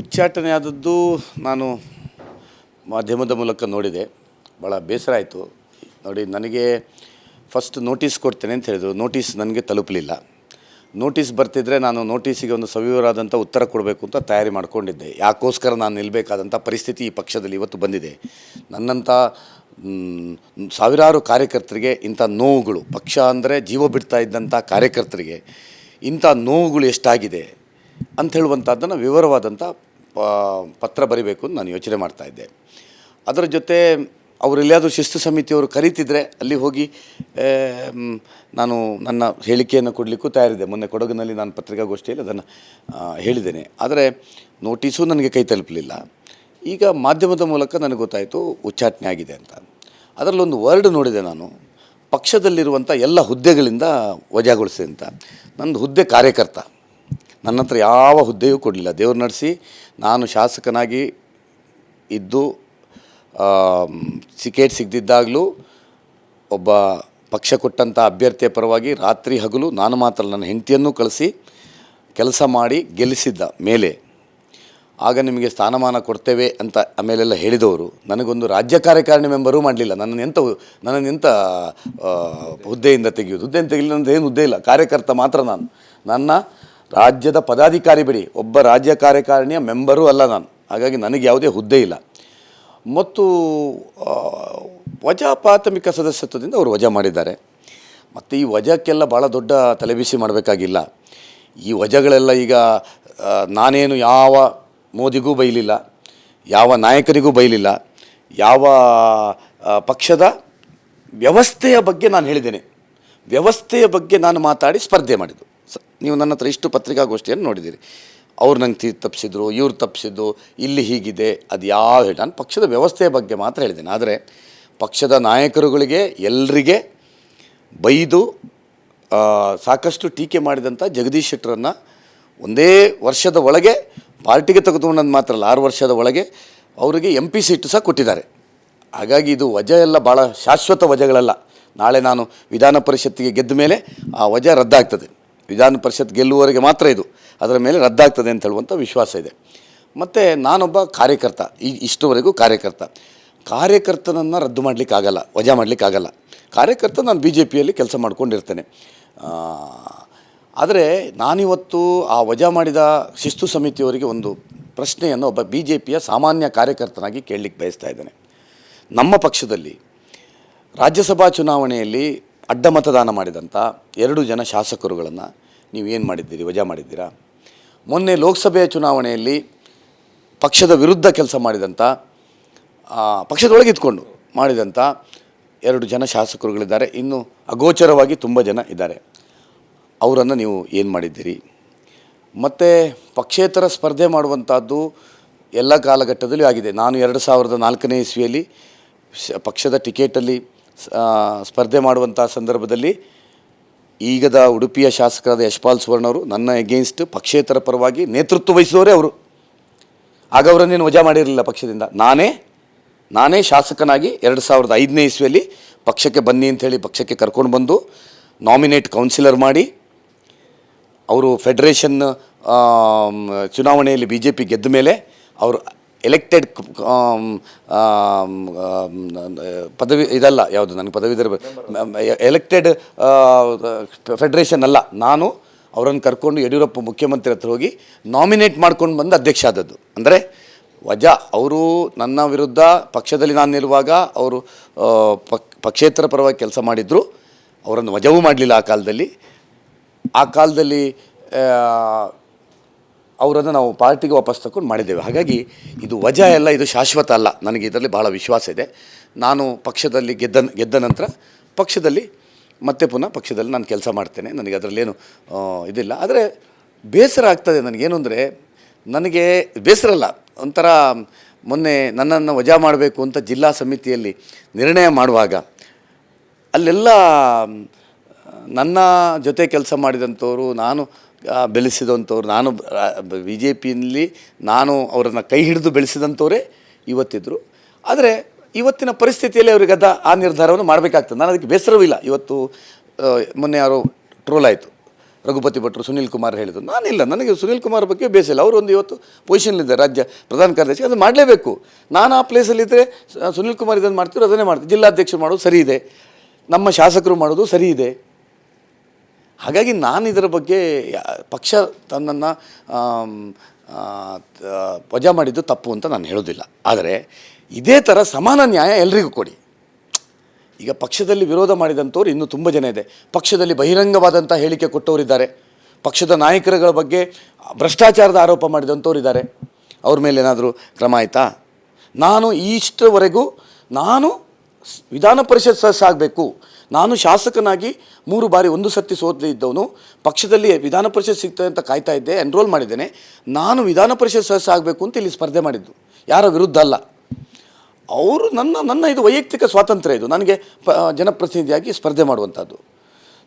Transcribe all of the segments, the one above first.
ಉಚ್ಚಾಟನೆ ಆದದ್ದು ನಾನು ಮಾಧ್ಯಮದ ಮೂಲಕ ನೋಡಿದೆ. ಭಾಳ ಬೇಸರ ಆಯಿತು. ನೋಡಿ, ನನಗೆ ಫಸ್ಟ್ ನೋಟಿಸ್ ಕೊಡ್ತೇನೆ ಅಂತ ಹೇಳಿದರು. ನೋಟಿಸ್ ನನಗೆ ತಲುಪಲಿಲ್ಲ. ನೋಟಿಸ್ ಬರ್ತಿದ್ರೆ ನಾನು ನೋಟಿಸಿಗೆ ಒಂದು ಸವಿವರಾದಂಥ ಉತ್ತರ ಕೊಡಬೇಕು ಅಂತ ತಯಾರಿ ಮಾಡಿಕೊಂಡಿದ್ದೆ. ಯಾಕೋಸ್ಕರ ನಾನು ನಿಲ್ಲಬೇಕಾದಂಥ ಪರಿಸ್ಥಿತಿ ಈ ಪಕ್ಷದಲ್ಲಿ ಇವತ್ತು ಬಂದಿದೆ. ನನ್ನಂಥ ಸಾವಿರಾರು ಕಾರ್ಯಕರ್ತರಿಗೆ ಇಂಥ ನೋವುಗಳು, ಪಕ್ಷ ಅಂದರೆ ಜೀವ ಬಿಡ್ತಾ ಇದ್ದಂಥ ಕಾರ್ಯಕರ್ತರಿಗೆ ಇಂಥ ನೋವುಗಳು ಎಷ್ಟಾಗಿದೆ ಅಂತ ಹೇಳುವಂಥದ್ದನ್ನು ವಿವರವಾದಂಥ ಪತ್ರ ಬರಿಬೇಕು ಅಂತ ನಾನು ಯೋಚನೆ ಮಾಡ್ತಾಯಿದ್ದೆ ಅದರ ಜೊತೆ ಅವರೆಲ್ಲಾದರೂ ಶಿಸ್ತು ಸಮಿತಿಯವರು ಕರೀತಿದ್ರೆ ಅಲ್ಲಿ ಹೋಗಿ ನಾನು ನನ್ನ ಹೇಳಿಕೆಯನ್ನು ಕೊಡಲಿಕ್ಕೂ ತಯಾರಿದೆ. ಮೊನ್ನೆ ಕೊಡಗಿನಲ್ಲಿ ನಾನು ಪತ್ರಿಕಾಗೋಷ್ಠಿಯಲ್ಲಿ ಅದನ್ನು ಹೇಳಿದ್ದೇನೆ. ಆದರೆ ನೋಟಿಸು ನನಗೆ ಕೈ ತಲುಪಲಿಲ್ಲ. ಈಗ ಮಾಧ್ಯಮದ ಮೂಲಕ ನನಗೆ ಗೊತ್ತಾಯಿತು ಉಚ್ಚಾಟನೆ ಆಗಿದೆ ಅಂತ. ಅದರಲ್ಲೊಂದು ವರ್ಡ್ ನೋಡಿದೆ ನಾನು. ಪಕ್ಷದಲ್ಲಿರುವಂಥ ಎಲ್ಲ ಹುದ್ದೆಗಳಿಂದ ವಜಾಗೊಳಿಸಿದೆ ಅಂತ. ನಂದು ಹುದ್ದೆ ಕಾರ್ಯಕರ್ತ. ನನ್ನ ಹತ್ರ ಯಾವ ಹುದ್ದೆಯೂ ಕೊಡಲಿಲ್ಲ. ದೇವ್ರು ನಡೆಸಿ ನಾನು ಶಾಸಕನಾಗಿ ಇದ್ದು ಸಿಕೇಟ್ ಸಿಗದಿದ್ದಾಗಲೂ ಒಬ್ಬ ಪಕ್ಷ ಕೊಟ್ಟಂಥ ಅಭ್ಯರ್ಥಿಯ ಪರವಾಗಿ ರಾತ್ರಿ ಹಗಲು ನಾನು ಮಾತ್ರ ನನ್ನ ಹೆಂಡತಿಯನ್ನು ಕಳಿಸಿ ಕೆಲಸ ಮಾಡಿ ಗೆಲ್ಲಿಸಿದ್ದ ಮೇಲೆ. ಆಗ ನಿಮಗೆ ಸ್ಥಾನಮಾನ ಕೊಡ್ತೇವೆ ಅಂತ ಆಮೇಲೆಲ್ಲ ಹೇಳಿದವರು. ನನಗೊಂದು ರಾಜ್ಯ ಕಾರ್ಯಕಾರಿಣಿ ಮೆಂಬರೂ ಮಾಡಲಿಲ್ಲ. ನನ್ನನ್ನು ಎಂಥ ನನ್ನನ್ನು ಎಂಥ ಹುದ್ದೆಯಿಂದ ತೆಗೆಯೋದು ಹುದ್ದೆಯಿಂದ ತೆಗೆಯಲಿಲ್ಲ ಏನು ಹುದ್ದೆ ಇಲ್ಲ. ಕಾರ್ಯಕರ್ತ ಮಾತ್ರ ನಾನು. ನನ್ನ ರಾಜ್ಯದ ಪದಾಧಿಕಾರಿ ಬಿಡಿ. ಒಬ್ಬ ರಾಜ್ಯ ಕಾರ್ಯಕಾರಿಣಿಯ ಮೆಂಬರೂ ಅಲ್ಲ ನಾನು. ಹಾಗಾಗಿ ನನಗೆ ಯಾವುದೇ ಹುದ್ದೆ ಇಲ್ಲ. ಮತ್ತು ವಜಾ ಪ್ರಾಥಮಿಕ ಸದಸ್ಯತ್ವದಿಂದ ಅವರು ವಜಾ ಮಾಡಿದ್ದಾರೆ. ಮತ್ತು ಈ ವಜಾಕ್ಕೆಲ್ಲ ಭಾಳ ದೊಡ್ಡ ತಲೆಬಿಸಿ ಮಾಡಬೇಕಾಗಿಲ್ಲ. ಈ ವಜಾಗಳೆಲ್ಲ ಈಗ ನಾನೇನು ಯಾವ ಮೋದಿಗೂ ಬೈಲಿಲ್ಲ, ಯಾವ ನಾಯಕರಿಗೂ ಬೈಲಿಲ್ಲ, ಯಾವ ಪಕ್ಷದ ವ್ಯವಸ್ಥೆಯ ಬಗ್ಗೆ ನಾನು ಹೇಳಿದ್ದೇನೆ. ವ್ಯವಸ್ಥೆಯ ಬಗ್ಗೆ ನಾನು ಮಾತಾಡಿ ಸ್ಪರ್ಧೆ ಮಾಡಿದ್ದು. ನೀವು ನನ್ನ ಹತ್ರ ಇಷ್ಟು ಪತ್ರಿಕಾಗೋಷ್ಠಿಯನ್ನು ನೋಡಿದ್ದೀರಿ. ಅವ್ರು ನಂಗೆ ತೀರ್ ತಪ್ಪಿಸಿದ್ರು ಇವ್ರು ತಪ್ಪಿಸಿದ್ದು ಇಲ್ಲಿ ಹೀಗಿದೆ, ಅದು ಯಾವ ಹೇಳಿ ನಾನು ಪಕ್ಷದ ವ್ಯವಸ್ಥೆಯ ಬಗ್ಗೆ ಮಾತ್ರ ಹೇಳಿದ್ದೇನೆ ಆದರೆ ಪಕ್ಷದ ನಾಯಕರುಗಳಿಗೆ ಎಲ್ಲರಿಗೆ ಬೈದು ಸಾಕಷ್ಟು ಟೀಕೆ ಮಾಡಿದಂಥ ಜಗದೀಶ್ ಶೆಟ್ಟರನ್ನು ಒಂದೇ ವರ್ಷದ ಒಳಗೆ, ಪಾರ್ಟಿಗೆ ತೆಗೆದುಕೊಂಡಂದು ಮಾತ್ರ ಅಲ್ಲ, ಆರು ವರ್ಷದ ಒಳಗೆ ಅವರಿಗೆ ಎಂ ಪಿ ಸೀಟು ಸಹ ಕೊಟ್ಟಿದ್ದಾರೆ. ಹಾಗಾಗಿ ಇದು ವಜಾ ಎಲ್ಲ ಭಾಳ ಶಾಶ್ವತ ವಜೆಗಳಲ್ಲ. ನಾಳೆ ನಾನು ವಿಧಾನ ಪರಿಷತ್ತಿಗೆ ಗೆದ್ದ ಮೇಲೆ ಆ ವಜಾ ರದ್ದಾಗ್ತದೆ. ವಿಧಾನ ಪರಿಷತ್ ಗೆಲ್ಲುವವರೆಗೆ ಮಾತ್ರ ಇದು. ಅದರ ಮೇಲೆ ರದ್ದಾಗ್ತದೆ ಅಂತ ಹೇಳುವಂಥ ವಿಶ್ವಾಸ ಇದೆ. ಮತ್ತು ನಾನೊಬ್ಬ ಕಾರ್ಯಕರ್ತ, ಈ ಇಷ್ಟುವರೆಗೂ ಕಾರ್ಯಕರ್ತ. ಕಾರ್ಯಕರ್ತನನ್ನು ರದ್ದು ಮಾಡಲಿಕ್ಕಾಗಲ್ಲ ವಜಾ ಮಾಡಲಿಕ್ಕಾಗಲ್ಲ ಕಾರ್ಯಕರ್ತ ನಾನು ಬಿ ಜೆ ಪಿಯಲ್ಲಿ ಕೆಲಸ ಮಾಡ್ಕೊಂಡಿರ್ತೇನೆ. ಆದರೆ ನಾನಿವತ್ತು ಆ ವಜಾ ಮಾಡಿದ ಶಿಸ್ತು ಸಮಿತಿಯವರಿಗೆ ಒಂದು ಪ್ರಶ್ನೆಯನ್ನು ಒಬ್ಬ ಬಿ ಜೆ ಪಿಯ ಸಾಮಾನ್ಯ ಕಾರ್ಯಕರ್ತನಾಗಿ ಕೇಳಲಿಕ್ಕೆ ಬಯಸ್ತಾ ಇದ್ದೇನೆ. ನಮ್ಮ ಪಕ್ಷದಲ್ಲಿ ರಾಜ್ಯಸಭಾ ಚುನಾವಣೆಯಲ್ಲಿ ಅಡ್ಡ ಮತದಾನ ಮಾಡಿದಂಥ ಎರಡು ಜನ ಶಾಸಕರುಗಳನ್ನು ನೀವು ಏನು ಮಾಡಿದ್ದೀರಿ ವಜಾ ಮಾಡಿದ್ದೀರಾ? ಮೊನ್ನೆ ಲೋಕಸಭೆಯ ಚುನಾವಣೆಯಲ್ಲಿ ಪಕ್ಷದ ವಿರುದ್ಧ ಕೆಲಸ ಮಾಡಿದಂಥ ಆ, ಪಕ್ಷದೊಳಗೆ ಇದ್ಕೊಂಡು ಮಾಡಿದಂಥ ಎರಡು ಜನ ಶಾಸಕರುಗಳಿದ್ದಾರೆ. ಇನ್ನು ಅಗೋಚರವಾಗಿ ತುಂಬ ಜನ ಇದ್ದಾರೆ. ಅವರನ್ನು ನೀವು ಏನು ಮಾಡಿದ್ದೀರಿ? ಮತ್ತು ಪಕ್ಷೇತರ ಸ್ಪರ್ಧೆ ಮಾಡುವಂಥದ್ದು ಎಲ್ಲ ಕಾಲಘಟ್ಟದಲ್ಲೂ ಆಗಿದೆ. ನಾನು ಎರಡು ಸಾವಿರದ ನಾಲ್ಕನೇ ಇಸ್ವಿಯಲ್ಲಿ ಪಕ್ಷದ ಟಿಕೆಟಲ್ಲಿ ಸ್ಪರ್ಧೆ ಮಾಡುವಂಥ ಸಂದರ್ಭದಲ್ಲಿ ಈಗದ ಉಡುಪಿಯ ಶಾಸಕರಾದ ಯಶ್ಪಾಲ್ ಸುವರ್ಣವರು ನನ್ನ ಎಗೇನ್ಸ್ಟ್ ಪಕ್ಷೇತರ ಪರವಾಗಿ ನೇತೃತ್ವ ವಹಿಸಿದವರೇ ಅವರು. ಆಗ ಅವರನ್ನೇನು ವಜಾ ಮಾಡಿರಲಿಲ್ಲ ಪಕ್ಷದಿಂದ. ನಾನೇ ನಾನೇ ಶಾಸಕನಾಗಿ ಎರಡು ಸಾವಿರದ ಐದನೇ ಇಸ್ವಿಯಲ್ಲಿ ಪಕ್ಷಕ್ಕೆ ಬನ್ನಿ ಅಂಥೇಳಿ ಪಕ್ಷಕ್ಕೆ ಕರ್ಕೊಂಡು ಬಂದು ನಾಮಿನೇಟ್ ಕೌನ್ಸಿಲರ್ ಮಾಡಿ, ಅವರು ಫೆಡರೇಷನ್ ಚುನಾವಣೆಯಲ್ಲಿ ಬಿ ಜೆ ಪಿ ಗೆದ್ದ ಮೇಲೆ ಅವರು ಎಲೆಕ್ಟೆಡ್ ಪದವಿ ಇದಲ್ಲ, ಯಾವುದು ನನಗೆ ಪದವೀಧರ ಎಲೆಕ್ಟೆಡ್ ಫೆಡರೇಷನ್ ಅಲ್ಲ. ನಾನು ಅವರನ್ನು ಕರ್ಕೊಂಡು ಯಡಿಯೂರಪ್ಪ ಮುಖ್ಯಮಂತ್ರಿ ಹತ್ರ ಹೋಗಿ ನಾಮಿನೇಟ್ ಮಾಡ್ಕೊಂಡು ಬಂದು ಅಧ್ಯಕ್ಷ ಆದದ್ದು. ಅಂದರೆ ವಜಾ, ಅವರು ನನ್ನ ವಿರುದ್ಧ ಪಕ್ಷದಲ್ಲಿ ನಾನು ನಿಲ್ಲುವಾಗ ಅವರು ಪಕ್, ಪಕ್ಷೇತರ ಪರವಾಗಿ ಕೆಲಸ ಮಾಡಿದರು. ಅವರನ್ನು ವಜಾವೂ ಮಾಡಲಿಲ್ಲ ಆ ಕಾಲದಲ್ಲಿ. ಆ ಕಾಲದಲ್ಲಿ ಅವರನ್ನು ನಾವು ಪಾರ್ಟಿಗೆ ವಾಪಸ್ ತಗೊಂಡು ಮಾಡಿದ್ದೇವೆ. ಹಾಗಾಗಿ ಇದು ವಜಾ ಎಲ್ಲ ಇದು ಶಾಶ್ವತ ಅಲ್ಲ. ನನಗೆ ಇದರಲ್ಲಿ ಭಾಳ ವಿಶ್ವಾಸ ಇದೆ. ನಾನು ಪಕ್ಷದಲ್ಲಿ ಗೆದ್ದ ಗೆದ್ದ ನಂತರ ಪಕ್ಷದಲ್ಲಿ ಮತ್ತೆ ಪುನಃ ಪಕ್ಷದಲ್ಲಿ ನಾನು ಕೆಲಸ ಮಾಡ್ತೇನೆ. ನನಗೆ ಅದರಲ್ಲೇನು ಇದಿಲ್ಲ. ಆದರೆ ಬೇಸರ ಆಗ್ತದೆ ನನಗೇನು ಅಂದರೆ, ನನಗೆ ಬೇಸರ ಅಲ್ಲ. ಒಂಥರ ಮೊನ್ನೆ ನನ್ನನ್ನು ವಜಾ ಮಾಡಬೇಕು ಅಂತ ಜಿಲ್ಲಾ ಸಮಿತಿಯಲ್ಲಿ ನಿರ್ಣಯ ಮಾಡುವಾಗ ಅಲ್ಲೆಲ್ಲ ನನ್ನ ಜೊತೆ ಕೆಲಸ ಮಾಡಿದಂಥವ್ರು, ನಾನು ಬೆಳೆಸಿದಂಥವ್ರು, ನಾನು ಬಿ ಜೆ ಪಿಯಲ್ಲಿ ನಾನು ಅವರನ್ನು ಕೈ ಹಿಡಿದು ಬೆಳೆಸಿದಂಥವರೇ ಇವತ್ತಿದ್ದರು ಆದರೆ ಇವತ್ತಿನ ಪರಿಸ್ಥಿತಿಯಲ್ಲಿ ಅವರಿಗೆ ಅದ, ಆ ನಿರ್ಧಾರವನ್ನು ಮಾಡಬೇಕಾಗ್ತದೆ. ನಾನು ಅದಕ್ಕೆ ಬೇಸರವೂ ಇಲ್ಲ. ಇವತ್ತು ಮೊನ್ನೆ ಯಾರೋ ಟ್ರೋಲ್ ಆಯಿತು. ರಘುಪತಿ ಭಟ್ರು, ಸುನೀಲ್ ಕುಮಾರ್ ಹೇಳಿದ್ರು. ನಾನಿಲ್ಲ. ನನಗೆ ಸುನೀಲ್ ಕುಮಾರ್ ಬಗ್ಗೆ ಬೇಸಿಲ್ಲ ಅವರು ಒಂದು ಇವತ್ತು ಪೊಸಿಷನ್ಲಿದ್ದಾರೆ ರಾಜ್ಯ ಪ್ರಧಾನ ಕಾರ್ಯದರ್ಶಿ. ಅದು ಮಾಡಲೇಬೇಕು. ನಾನು ಆ ಪ್ಲೇಸಲ್ಲಿದ್ದರೆ ಸುನೀಲ್ ಕುಮಾರ್ ಇದನ್ನು ಮಾಡ್ತೀರೋ ಅದನ್ನೇ ಮಾಡ್ತೀವಿ ಜಿಲ್ಲಾಧ್ಯಕ್ಷರು ಮಾಡೋದು ಸರಿ ಇದೆ. ನಮ್ಮ ಶಾಸಕರು ಮಾಡೋದು ಸರಿ ಇದೆ. ಹಾಗಾಗಿ ನಾನು ಇದರ ಬಗ್ಗೆ ಪಕ್ಷ ತನ್ನನ್ನು ವಜಾ ಮಾಡಿದ್ದು ತಪ್ಪು ಅಂತ ನಾನು ಹೇಳೋದಿಲ್ಲ. ಆದರೆ ಇದೇ ಥರ ಸಮಾನ ನ್ಯಾಯ ಎಲ್ರಿಗೂ ಕೊಡಿ. ಈಗ ಪಕ್ಷದಲ್ಲಿ ವಿರೋಧ ಮಾಡಿದಂಥವ್ರು ಇನ್ನೂ ತುಂಬ ಜನ ಇದೆ. ಪಕ್ಷದಲ್ಲಿ ಬಹಿರಂಗವಾದಂಥ ಹೇಳಿಕೆ ಕೊಟ್ಟವರಿದ್ದಾರೆ. ಪಕ್ಷದ ನಾಯಕರುಗಳ ಬಗ್ಗೆ ಭ್ರಷ್ಟಾಚಾರದ ಆರೋಪ ಮಾಡಿದಂಥವ್ರು ಇದ್ದಾರೆ. ಅವ್ರ ಮೇಲೆ ಏನಾದರೂ ಕ್ರಮ ಆಯಿತಾ? ನಾನು ಇಷ್ಟರವರೆಗೂ ನಾನು ವಿಧಾನ ಪರಿಷತ್ ಸದಸ್ಯ ಆಗಬೇಕು. ನಾನು ಶಾಸಕನಾಗಿ ಮೂರು ಬಾರಿ ಒಂದು ಸರ್ತಿ ಸೋತದೇ ಇದ್ದವನು, ಪಕ್ಷದಲ್ಲಿ ವಿಧಾನ ಪರಿಷತ್ ಸಿಗ್ತದೆ ಅಂತ ಕಾಯ್ತಾ ಇದ್ದೆ ಎನ್ರೋಲ್ ಮಾಡಿದ್ದೇನೆ. ನಾನು ವಿಧಾನ ಪರಿಷತ್ ಸದಸ್ಯ ಆಗಬೇಕು ಅಂತ ಇಲ್ಲಿ ಸ್ಪರ್ಧೆ ಮಾಡಿದ್ದು. ಯಾರ ವಿರುದ್ಧ ಅಲ್ಲ. ಅವರು ನನ್ನ ನನ್ನ ಇದು ವೈಯಕ್ತಿಕ ಸ್ವಾತಂತ್ರ್ಯ ಇದು. ನನಗೆ ಪ, ಜನಪ್ರತಿನಿಧಿಯಾಗಿ ಸ್ಪರ್ಧೆ ಮಾಡುವಂಥದ್ದು.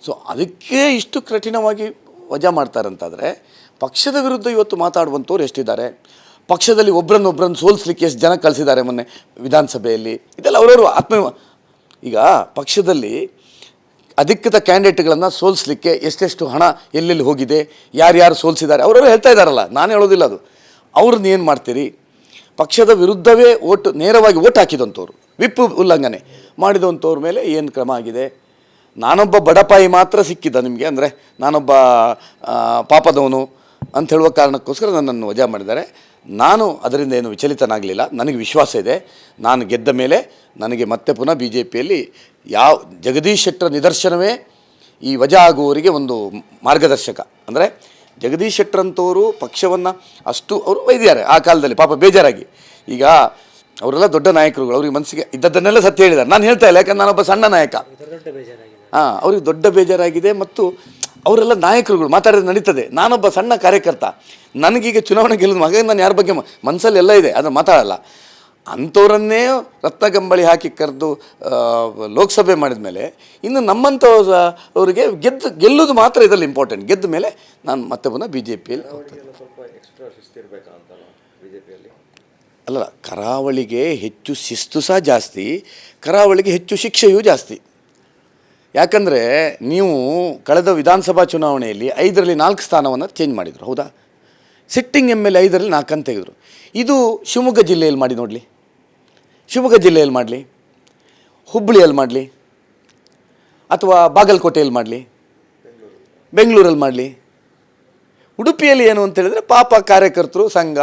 ಸೊ ಅದಕ್ಕೆ ಇಷ್ಟು ಕಠಿಣವಾಗಿ ವಜಾ ಮಾಡ್ತಾರಂತಾದರೆ, ಪಕ್ಷದ ವಿರುದ್ಧ ಇವತ್ತು ಮಾತಾಡುವಂಥವ್ರು ಎಷ್ಟಿದ್ದಾರೆ? ಪಕ್ಷದಲ್ಲಿ ಒಬ್ಬರನ್ನೊಬ್ಬರನ್ನು ಸೋಲಿಸ್ಲಿಕ್ಕೆ ಎಷ್ಟು ಜನ ಕಳಿಸಿದ್ದಾರೆ ಮೊನ್ನೆ ವಿಧಾನಸಭೆಯಲ್ಲಿ? ಇದೆಲ್ಲ ಅವರವರು ಆತ್ಮ ಈಗ ಪಕ್ಷದಲ್ಲಿ ಅಧಿಕೃತ ಕ್ಯಾಂಡಿಡೇಟ್ಗಳನ್ನು ಸೋಲಿಸ್ಲಿಕ್ಕೆ ಎಷ್ಟೆಷ್ಟು ಹಣ ಎಲ್ಲೆಲ್ಲಿ ಹೋಗಿದೆ, ಯಾರ್ಯಾರು ಸೋಲಿಸಿದ್ದಾರೆ ಅವರವರು ಹೇಳ್ತಾ ಇದ್ದಾರಲ್ಲ, ನಾನು ಹೇಳೋದಿಲ್ಲ ಅದು. ಅವ್ರನ್ನ ಏನು ಮಾಡ್ತೀರಿ? ಪಕ್ಷದ ವಿರುದ್ಧವೇ ಓಟ್, ನೇರವಾಗಿ ಓಟ್ ಹಾಕಿದಂಥವ್ರು, ವಿಪ್ ಉಲ್ಲಂಘನೆ ಮಾಡಿದಂಥವ್ರ ಮೇಲೆ ಏನು ಕ್ರಮ ಆಗಿದೆ? ನಾನೊಬ್ಬ ಬಡಪಾಯಿ ಮಾತ್ರ ಸಿಕ್ಕಿದ್ದ ನಿಮಗೆ, ಅಂದರೆ ನಾನೊಬ್ಬ ಪಾಪದವನು ಅಂತ ಹೇಳುವ ಕಾರಣಕ್ಕೋಸ್ಕರ ನನ್ನನ್ನು ವಜಾ ಮಾಡಿದ್ದಾರೆ. ನಾನು ಅದರಿಂದ ಏನು ವಿಚಲಿತನಾಗಲಿಲ್ಲ. ನನಗೆ ವಿಶ್ವಾಸ ಇದೆ. ನಾನು ಗೆದ್ದ ಮೇಲೆ ನನಗೆ ಮತ್ತೆ ಪುನಃ ಬಿ ಜೆ ಪಿಯಲ್ಲಿ ಯಾವ ಜಗದೀಶ್ ಶೆಟ್ಟರ ನಿದರ್ಶನವೇ ಈ ವಜಾ ಆಗುವವರಿಗೆ ಒಂದು ಮಾರ್ಗದರ್ಶಕ. ಅಂದರೆ ಜಗದೀಶ್ ಶೆಟ್ಟರಂಥವರು ಪಕ್ಷವನ್ನು ಅಷ್ಟು ಅವರು ಒಯ್ದಿದ್ದಾರೆ ಆ ಕಾಲದಲ್ಲಿ ಪಾಪ ಬೇಜಾರಾಗಿ. ಈಗ ಅವರೆಲ್ಲ ದೊಡ್ಡ ನಾಯಕರುಗಳು ಅವ್ರಿಗೆ ಮನಸ್ಸಿಗೆ ಇದ್ದದ್ದನ್ನೆಲ್ಲ ಸತ್ಯ ಹೇಳಿದ್ದಾರೆ. ನಾನು ಹೇಳ್ತಾ ಇಲ್ಲ ಯಾಕಂದ್ರೆ ನಾನೊಬ್ಬ ಸಣ್ಣ ನಾಯಕ. ಹಾಂ ಅವ್ರಿಗೆ ದೊಡ್ಡ ಬೇಜಾರಾಗಿದೆ ಮತ್ತು ಅವರೆಲ್ಲ ನಾಯಕರುಗಳು ಮಾತಾಡಿದ್ರೆ ನಡೀತದೆ. ನಾನೊಬ್ಬ ಸಣ್ಣ ಕಾರ್ಯಕರ್ತ. ನನಗೀಗ ಚುನಾವಣೆ ಗೆಲ್ಲೋದು ಮಗ ನಾನು ಯಾರ ಬಗ್ಗೆ ಮನಸ್ಸಲ್ಲಿ ಎಲ್ಲ ಇದೆ ಅದನ್ನು ಮಾತಾಡಲ್ಲ. ಅಂಥವ್ರನ್ನೇ ರತ್ನಗಂಬಳಿ ಹಾಕಿ ಕರೆದು ಲೋಕಸಭೆ ಮಾಡಿದ ಮೇಲೆ ಇನ್ನು ನಮ್ಮಂಥ ಅವರಿಗೆ ಗೆದ್ದು ಗೆಲ್ಲೋದು ಮಾತ್ರ ಇದರಲ್ಲಿ ಇಂಪಾರ್ಟೆಂಟ್ ಗೆದ್ದ ಮೇಲೆ ನಾನು ಮತ್ತೆ ಪುನಃ ಬಿ ಜೆ ಪಿಯಲ್ಲಿ ಅಲ್ಲ ಕರಾವಳಿಗೆ ಹೆಚ್ಚು ಶಿಸ್ತು ಸಹ ಜಾಸ್ತಿ ಕರಾವಳಿಗೆ ಹೆಚ್ಚು ಶಿಕ್ಷೆಯೂ ಜಾಸ್ತಿ. ಯಾಕಂದರೆ ನೀವು ಕಳೆದ ವಿಧಾನಸಭಾ ಚುನಾವಣೆಯಲ್ಲಿ ಐದರಲ್ಲಿ ನಾಲ್ಕು ಸ್ಥಾನವನ್ನು ಚೇಂಜ್ ಮಾಡಿದರು, ಹೌದಾ? ಸಿಟ್ಟಿಂಗ್ ಎಂ ಎಲ್ ಐದರಲ್ಲಿ ನಾಲ್ಕು ಅಂತ ತೆಗೆದರು ಇದು ಶಿವಮೊಗ್ಗ ಜಿಲ್ಲೆಯಲ್ಲಿ ಮಾಡಿ ನೋಡಲಿ. ಶಿವಮೊಗ್ಗ ಜಿಲ್ಲೆಯಲ್ಲಿ ಮಾಡಲಿ. ಹುಬ್ಬಳ್ಳಿಯಲ್ಲಿ ಮಾಡಲಿ. ಅಥವಾ ಬಾಗಲಕೋಟೆಯಲ್ಲಿ ಮಾಡಲಿ. ಬೆಂಗಳೂರಲ್ಲಿ ಮಾಡಲಿ. ಉಡುಪಿಯಲ್ಲಿ ಏನು ಅಂತ ಹೇಳಿದರೆ ಪಾಪ ಕಾರ್ಯಕರ್ತರು, ಸಂಘ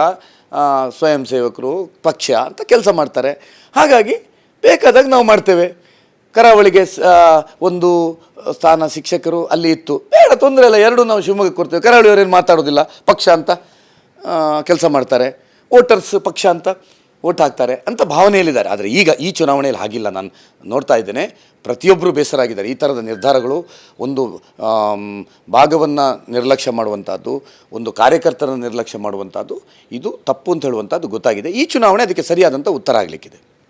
ಸ್ವಯಂ ಸೇವಕರು, ಪಕ್ಷ ಅಂತ ಕೆಲಸ ಮಾಡ್ತಾರೆ. ಹಾಗಾಗಿ ಬೇಕಾದಾಗ ನಾವು ಮಾಡ್ತೇವೆ. ಕರಾವಳಿಗೆ ಒಂದು ಸ್ಥಾನ ಶಿಕ್ಷಕರು ಅಲ್ಲಿ ಇತ್ತು. ಬೇಡ, ತೊಂದರೆ ಇಲ್ಲ, ಎರಡು ನಾವು ಶಿವಮೊಗ್ಗಕ್ಕೆ ಕೊಡ್ತೇವೆ. ಕರಾವಳಿಯವರೇನು ಮಾತಾಡೋದಿಲ್ಲ. ಪಕ್ಷ ಅಂತ ಕೆಲಸ ಮಾಡ್ತಾರೆ. ವೋಟರ್ಸ್ ಪಕ್ಷ ಅಂತ ಓಟ್ ಹಾಕ್ತಾರೆ ಅಂತ ಭಾವನೆಯಲ್ಲಿದ್ದಾರೆ. ಆದರೆ ಈಗ ಈ ಚುನಾವಣೆಯಲ್ಲಿ ಹಾಗಿಲ್ಲ. ನಾನು ನೋಡ್ತಾ ಇದ್ದೇನೆ ಪ್ರತಿಯೊಬ್ಬರು ಬೇಸರಾಗಿದ್ದಾರೆ. ಈ ಥರದ ನಿರ್ಧಾರಗಳು ಒಂದು ಭಾಗವನ್ನು ನಿರ್ಲಕ್ಷ್ಯ ಮಾಡುವಂಥದ್ದು ಒಂದು ಕಾರ್ಯಕರ್ತರನ್ನು ನಿರ್ಲಕ್ಷ್ಯ ಮಾಡುವಂಥದ್ದು ಇದು ತಪ್ಪು ಅಂತ ಹೇಳುವಂಥದ್ದು ಗೊತ್ತಾಗಿದೆ. ಈ ಚುನಾವಣೆ ಅದಕ್ಕೆ ಸರಿಯಾದಂಥ ಉತ್ತರ ಆಗಲಿಕ್ಕಿದೆ.